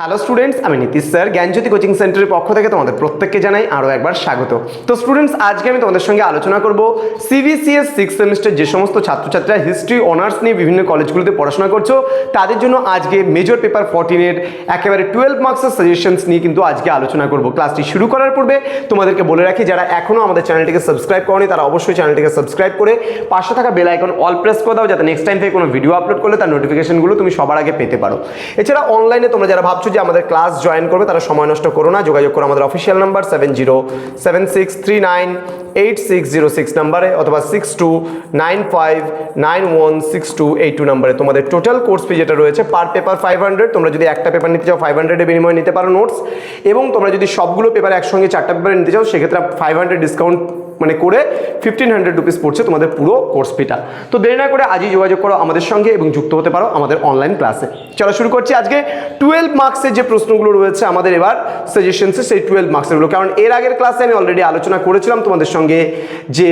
Hello students আমি Nitish sir, জ্ঞানজ্যোতি coaching সেন্টারের পক্ষ থেকে তোমাদের প্রত্যেককে জানাই আরও একবার স্বাগত। তো স্টুডেন্টস আজকে আমি তোমাদের সঙ্গে আলোচনা করব সিবিসিএস সিক্স সেমিস্টার যে সমস্ত ছাত্রছাত্রীরা হিস্ট্রি অনার্স নিয়ে বিভিন্ন কলেজগুলোতে পড়াশোনা করছ, তাদের জন্য আজকে মেজর পেপার ফোরটিনের একেবারে টুয়েলভ মার্কসের সাজেশনস নিয়ে কিন্তু আজকে আলোচনা করব। ক্লাসটি শুরু করার পূর্বে তোমাদেরকে বলে রাখি, যারা এখনও আমাদের চ্যানেলটিকে সাবস্ক্রাইব করনি, তারা অবশ্যই চ্যানেলটিকে সাবস্ক্রাইব করে পাশে থাকা বেল আইকন অল প্রেস করে দাও, যাতে নেক্সট টাইম থেকে কোনো ভিডিও আপলোড করলে তার নোটিফিকেশনগুলো তুমি সবার আগে পেতে পারো। এছাড়া অনলাইনে তোমরা যারা ভাবছ যে আমাদের ক্লাস জয়েন করবে, তারা সময় নষ্ট করো না, যোগাযোগ করো আমাদের official number seven zero seven six three nine eight six zero six নাম্বারে অথবা six two nine five nine one six two eight two নাম্বারে তোমাদের টোটাল কোর্স ফি যেটা রয়েছে পার পেপার ফাইভ হান্ড্রেড তোমরা যদি একটা পেপার নিতে চাও ফাইভ হান্ড্রেডের বিনিময়ে নিতে পারো নোটস এবং তোমরা যদি সবগুলো পেপার একসঙ্গে চারটা পেপারে নিতে চাও, সেক্ষেত্রে ফাইভ হান্ড্রেড ডিসকাউন্ট মানে করে ফিফটিন হান্ড্রেড রুপিস পড়ছে তোমাদের পুরো কোর্স ফিটা তো দেরি না করে আজই যোগাযোগ করো আমাদের সঙ্গে এবং যুক্ত হতে পারো আমাদের অনলাইন ক্লাসে চলো শুরু করছি আজকে টুয়েলভ মার্কসের যে প্রশ্নগুলো রয়েছে আমাদের এবার সাজেশনসে সেই টুয়েলভ মার্কসেরগুলো কারণ এর আগের ক্লাসে আমি অলরেডি আলোচনা করেছিলাম তোমাদের সঙ্গে যে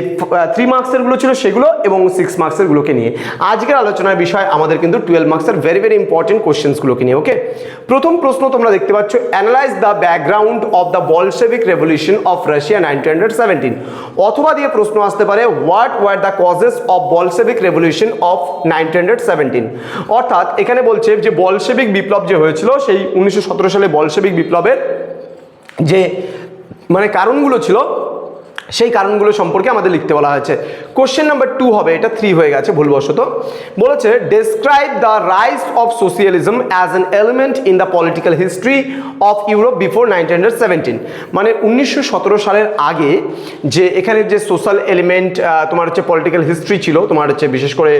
থ্রি মার্কসেরগুলো ছিল সেগুলো এবং সিক্স মার্কসেরগুলোকে নিয়ে। আজকের আলোচনার বিষয় আমাদের কিন্তু টুয়েলভ মার্কসের ভেরি ভেরি ইম্পর্টেন্ট কোশ্চেন্সগুলোকে নিয়ে ওকে প্রথম প্রশ্ন তোমরা দেখতে পাচ্ছ analyse the background of the Bolshevik revolution of Russia nineteen hundred seventeen অথবা দিয়ে প্রশ্ন আসতে পারে what were the causes of Bolshevik revolution of nineteen অর্থাৎ এখানে বলছে যে বলসেভিক বিপ্লব যে হয়েছিল, সেই উনিশশো সতেরো সালে বলসেভিক বিপ্লবের যে মানে কারণগুলো ছিল সেই কারণগুলো সম্পর্কে আমাদের লিখতে বলা হয়েছে। কোশ্চেন নাম্বার টু হবে, এটা থ্রি হয়ে গেছে, ভুলবশত। বলেছে describe the rise of socialism as an element in the political history of Europe before nineteen মানে উনিশশো সতেরো সালের আগে যে এখানে যে সোশ্যাল এলিমেন্ট তোমার হচ্ছে পলিটিক্যাল হিস্ট্রি ছিল, তোমার হচ্ছে বিশেষ করে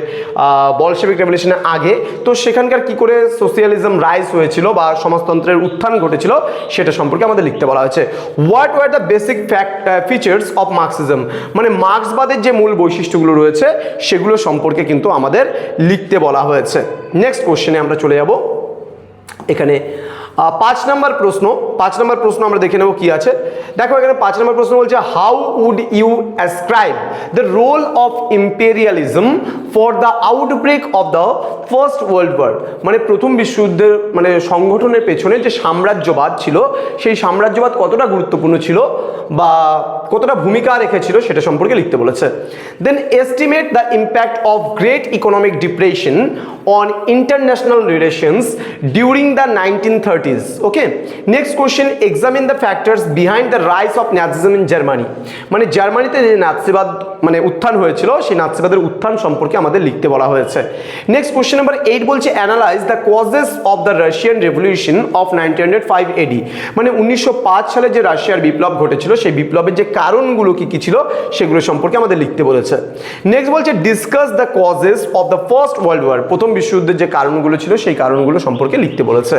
বলসেবিক রেভলিউশনের আগে, তো সেখানকার কি করে সোশিয়ালিজম রাইজ হয়েছিল বা সমাজতন্ত্রের উত্থান ঘটেছিল, সেটা সম্পর্কে আমাদের লিখতে বলা হয়েছে। What were the basic fact features of Marxism মানে মার্ক্সবাদের যে মূল বৈশিষ্ট্যগুলো রয়েছে, সেগুলো সম্পর্কে কিন্তু আমাদের লিখতে বলা হয়েছে। নেক্সট কোশ্চেনে আমরা চলে যাব। এখানে পাঁচ নম্বর প্রশ্ন, পাঁচ নম্বর প্রশ্ন আমরা দেখে নেব কি আছে। দেখো, এখানে পাঁচ নম্বর প্রশ্ন বলছে how would you ascribe the role of imperialism for the outbreak of the first world war মানে প্রথম বিশ্বযুদ্ধের মানে সংগঠনের পেছনে যে সাম্রাজ্যবাদ ছিল, সেই সাম্রাজ্যবাদ কতটা গুরুত্বপূর্ণ ছিল বা কতটা ভূমিকা রেখেছিল সেটা সম্পর্কে লিখতে বলেছে। Then estimate the impact of great economic depression on international relations during the nineteen thirties okay next question examine the factors behind the rise of Nazism in Germany মানে জার্মানিতে যে নাৎসিবাদ মানে উত্থান হয়েছিল, সেই নাৎসিবাদের উত্থান সম্পর্কে আমাদের লিখতে বলা হয়েছে। নেক্সট কোয়েশ্চেন নাম্বার এইট বলছে analyse the causes of the Russian revolution of nineteen hundred five AD মানে উনিশশো পাঁচ সালে যে রাশিয়ার বিপ্লব ঘটেছিল, সেই বিপ্লবের যে কারণগুলো কি কি ছিল, সেগুলো সম্পর্কে আমাদের লিখতে বলেছে। নেক্সট বলছে discuss the causes of the first world war প্রথম বিশ্বযুদ্ধের যে কারণগুলো ছিল, সেই কারণগুলো সম্পর্কে লিখতে বলেছে।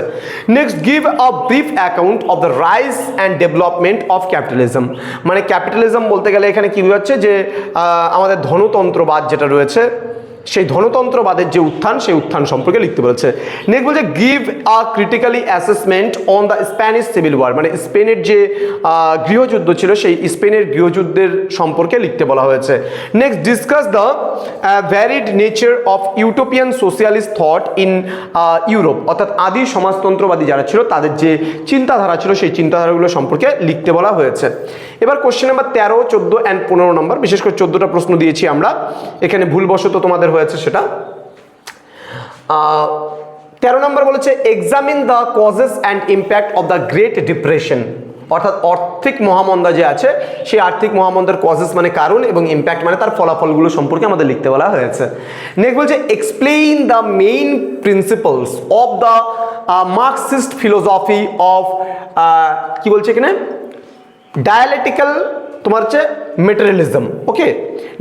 Next give a brief account of the rise and development of capitalism মানে ক্যাপিটালিজম বলতে গেলে এখানে কি বোঝাচ্ছে যে আমাদের ধনুতন্ত্রবাদ যেটা রয়েছে সেই ধনতন্ত্রবাদের যে উত্থান, সেই উত্থান সম্পর্কে লিখতে বলেছে। নেক্সট বলছে give a critically assessment on the Spanish civil war মানে স্পেনের যে গৃহযুদ্ধ ছিল, সেই স্পেনের গৃহযুদ্ধের সম্পর্কে লিখতে বলা হয়েছে। Next discuss the varied nature of utopian socialist thought in Europe অর্থাৎ আদি সমাজতন্ত্রবাদী যারা ছিল, তাদের যে চিন্তাধারা ছিল, সেই চিন্তাধারাগুলো সম্পর্কে লিখতে বলা হয়েছে। এবার কোশ্চেন নাম্বার তেরো, চোদ্দ অ্যান্ড পনেরো নম্বর, বিশেষ করে চোদ্দোটা প্রশ্ন দিয়েছি আমরা। এখানে ভুলবশত তোমাদের হয়েছে সেটা? তেরো নম্বর বলেছে examine the causes and impact of the great depression অর্থাৎ আর্থিক মহামন্দা যে আছে, সেই আর্থিক মহামন্দার কজেস মানে কারণ এবং ইম্প্যাক্ট মানে তার ফলাফলগুলো সম্পর্কে আমাদের লিখতে বলা হয়েছে। নেক্সট বলছে explain the main principles of the Marxist philosophy of কি বলছে এখানে? ডায়ালেটিক্যাল তোমার হচ্ছে materialism okay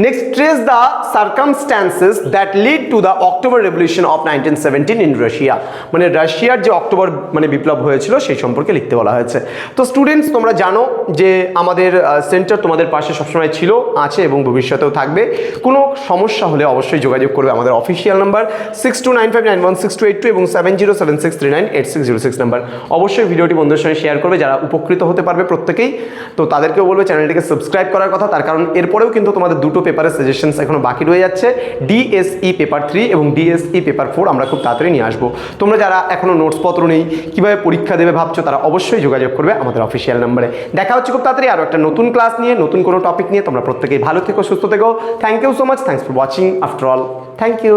next trace the circumstances that lead to the October revolution of nineteen seventeen in Russia মানে রাশিয়ার যে অক্টোবর মানে বিপ্লব হয়েছিল, সেই সম্পর্কে লিখতে বলা হয়েছে। তো স্টুডেন্টস তোমরা জানো যে আমাদের সেন্টার তোমাদের পাশে সবসময় ছিল, আছে এবং ভবিষ্যতেও থাকবে। কোনো সমস্যা হলে অবশ্যই যোগাযোগ করবে আমাদের official number six two nine five nine one six two eight two এবং seven zero seven six three nine eight six zero six number অবশ্যই ভিডিওটি বন্ধুদের সঙ্গে শেয়ার করবে, যারা উপকৃত হতে পারবে প্রত্যেকেই। তো তাদেরকেও বলবে চ্যানেলটিকে সাবস্ক্রাইব করার কথা, তার কারণ এরপরেও কিন্তু তোমাদের দুটো পেপারের সাজেশনস এখনও বাকি রয়ে যাচ্ছে। ডিএসই পেপার থ্রি এবং ডিএসই পেপার ফোর আমরা খুব তাড়াতাড়ি নিয়ে আসব। তোমরা যারা এখনও নোটসপত্র নেই, কীভাবে পরীক্ষা দেবে ভাবছ, তারা অবশ্যই যোগাযোগ করবে আমাদের অফিসিয়াল নাম্বারে দেখা হচ্ছে খুব তাড়াতাড়ি আরও একটা নতুন ক্লাস নিয়ে, নতুন কোনো টপিক নিয়ে। তোমরা প্রত্যেকেই ভালো থেকো, সুস্থ থেকো। Thank you so much thanks for watching after all thank you